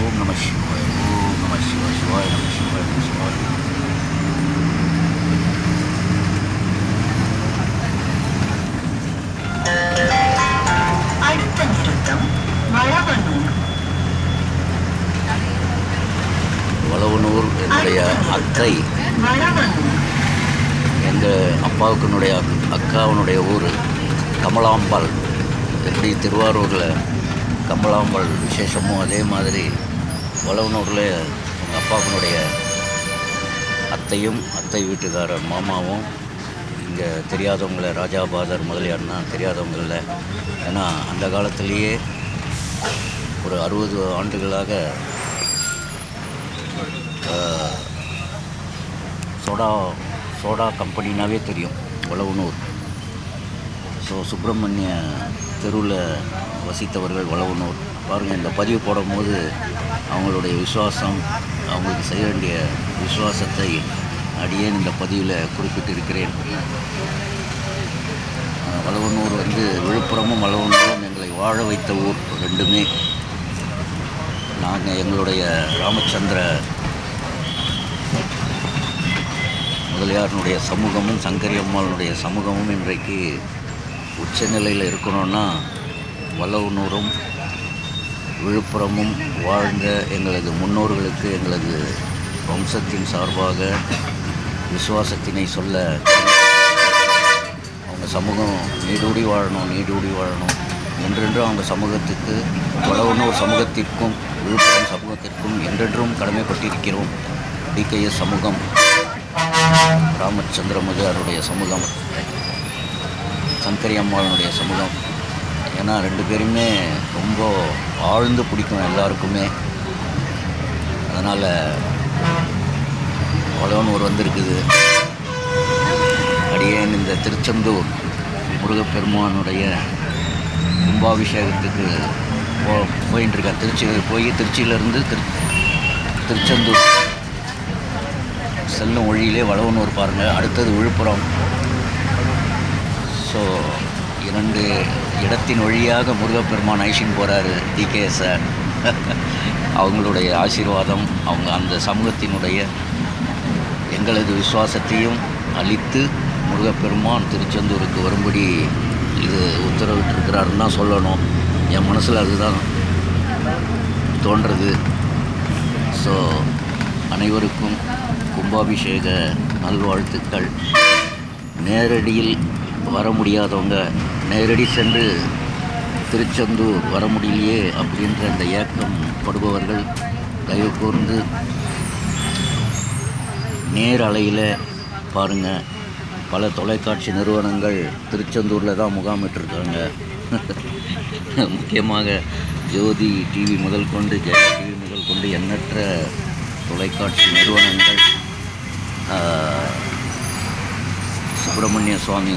ஓம் நம சிவாய ஓம் நம சிவாய சிவாய நம சிவாய நம சிவாய அடுத்த நிறுத்தம் வளவனூர். வளவனூர் என்னுடைய அத்தை. வளவனூர். எங்கள் அப்பாவுக்குனுடைய அக்காவுனுடைய ஊர் கமலாம்பாள். எப்படி திருவாரூரில் கமலாம்பாள் விசேஷமோ அதே மாதிரி வளவனூரில் எங்கள் அப்பாவுக்குனுடைய அத்தையும் அத்தை வீட்டுக்காரர் மாமாவும் இங்கே தெரியாதவங்கள ராஜாபாதர் முதலியார்னா தெரியாதவங்கள ஏன்னா அந்த காலத்திலேயே ஒரு அறுபது ஆண்டுகளாக சோடா சோடா கம்பெனினாவே தெரியும் வளவனூர். ஸோ சுப்பிரமணிய தெருவில் வசித்தவர்கள் வளவனூர். பாருங்கள் இந்த பதிவு போடும்போது அவங்களுடைய விசுவாசம் அவங்களுக்கு செய்ய வேண்டிய விசுவாசத்தை அடியேன் இந்த பதிவில் குறிப்பிட்டிருக்கிறேன். இருக்கிறேன் வளவனூர் வந்து விழுப்புரமும் வளவனூரும் எங்களை வாழ வைத்த ஊர் ரெண்டுமே. நாங்கள் எங்களுடைய ராமச்சந்திர முதலியாரனுடைய சமூகமும் சங்கரி அம்மாளுடைய சமூகமும் இன்றைக்கு உச்சநிலையில் இருக்கணும்னா வல்லவனூரும் விழுப்புரமும் வாழ்ந்த எங்களது முன்னோர்களுக்கு எங்களது வம்சத்தின் சார்பாக விசுவாசத்தினை சொல்ல அவங்க சமூகம் நீடூடி வாழணும் நீடூடி வாழணும். என்றென்றும் அவங்க சமூகத்துக்கு வளவனூர் சமூகத்திற்கும் விழுப்புரம் சமூகத்திற்கும் என்றென்றும் கடமைப்பட்டிருக்கிறோம். டிகேஎஸ் சமூகம் ராமச்சந்திர அவருடைய சமூகம் சங்கரி அம்மாவனுடைய சமூகம். ஏன்னா ரெண்டு பேருமே ரொம்ப ஆழ்ந்து பிடிக்கும் எல்லாருக்குமே. அதனால் வளவனூர் வந்திருக்குது. அடியேன் இந்த திருச்செந்தூர் முருகப்பெருமானுடைய கும்பாபிஷேகத்துக்கு போ போயின்னு இருக்கேன் திருச்சி போய் திருச்சியிலேருந்து திரு திருச்செந்தூர் செல்லும் வழியிலே வளவனூர் பாருங்கள் அடுத்தது விழுப்புரம். இரண்டு இடத்தின் வழியாக முருகப்பெருமான் ஐஷின் போகிறாரு டிகே சார். அவங்களுடைய ஆசீர்வாதம் அவங்க அந்த சமூகத்தினுடைய எங்களது விசுவாசத்தையும் அளித்து முருகப்பெருமான் திருச்செந்தூருக்கு வரும்படி இது உத்தரவிட்டிருக்கிறாருன்னு தான் சொல்லணும். என் மனசில் அதுதான் தோன்றது. ஸோ அனைவருக்கும் கும்பாபிஷேக நல்வாழ்த்துக்கள். நேரடியில் வர முடியாதவங்க நேரடி சென்று திருச்செந்தூர் வர முடியலையே அப்படின்ற அந்த ஏக்கம் படுபவர்கள் தயவு கூர்ந்து நேர் அலையில் பாருங்கள் பல தொலைக்காட்சி நிறுவனங்கள் திருச்செந்தூரில் தான் முகாமிட்டிருக்காங்க. முக்கியமாக ஜோதி டிவி முதல் கொண்டு ஜெய டிவி முதல் கொண்டு எண்ணற்ற தொலைக்காட்சி நிறுவனங்கள். சுப்பிரமணிய சுவாமி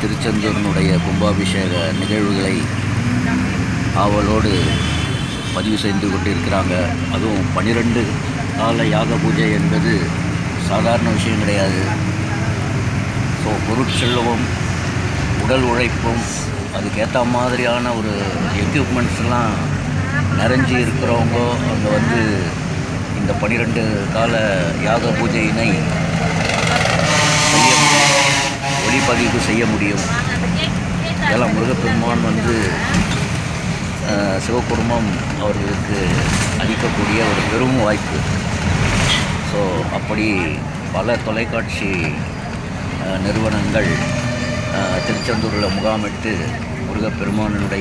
திருச்செந்தூரினுடைய கும்பாபிஷேக நிகழ்வுகளை ஆவலோடு பதிவு செய்து கொண்டிருக்கிறாங்க. அதுவும் பன்னிரெண்டு கால யாக பூஜை என்பது சாதாரண விஷயம் கிடையாது. ஸோ பொருட்செலவும் உடல் உழைப்பும் அதுக்கேற்ற மாதிரியான ஒரு எக்யூப்மெண்ட்ஸ்லாம் நிறைஞ்சி இருக்கிறவங்க அங்கே வந்து இந்த பன்னிரெண்டு கால யாக பூஜையினை ஒளிப்பதிவு செய்ய முடியும். இதெல்லாம் முருகப்பெருமான் வந்து சிவகுடும்பம் அவர்களுக்கு அளிக்கக்கூடிய ஒரு பெரும் வாய்ப்பு. ஸோ அப்படி பல தொலைக்காட்சி நிறுவனங்கள் திருச்செந்தூரில் முகாமிட்டு முருகப்பெருமானுடைய